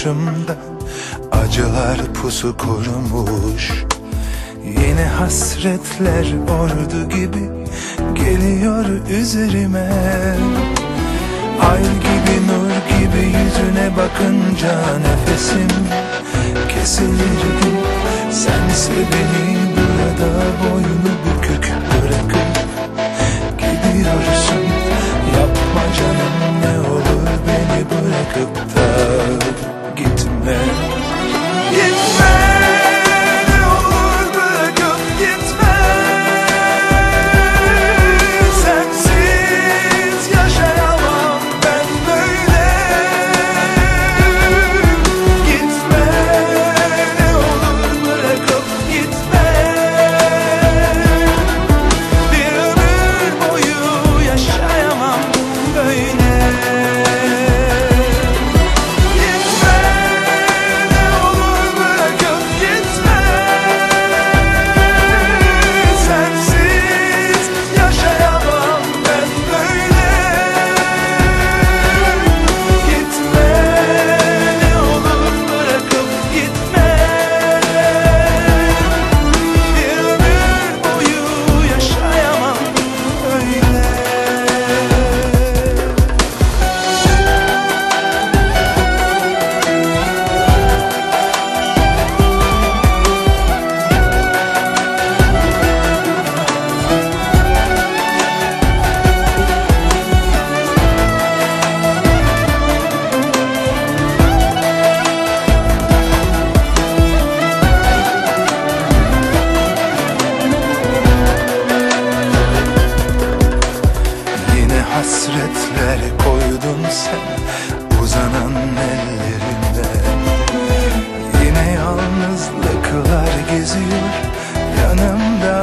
başımda Acılar pusu kurmuş Yine hasretler ordu gibi Geliyor üzerime. Ay gibi nur gibi yüzüne bakınca nefesim kesilirdi Sense beni burada boynu bükük bırakıp gidiyorsun. Yapma canım ne olur beni bırakıp da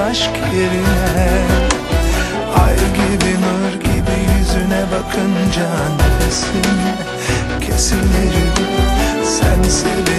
aşk yerine Ay gibi nur gibi yüzüne bakınca nefesim kesilir Sense beni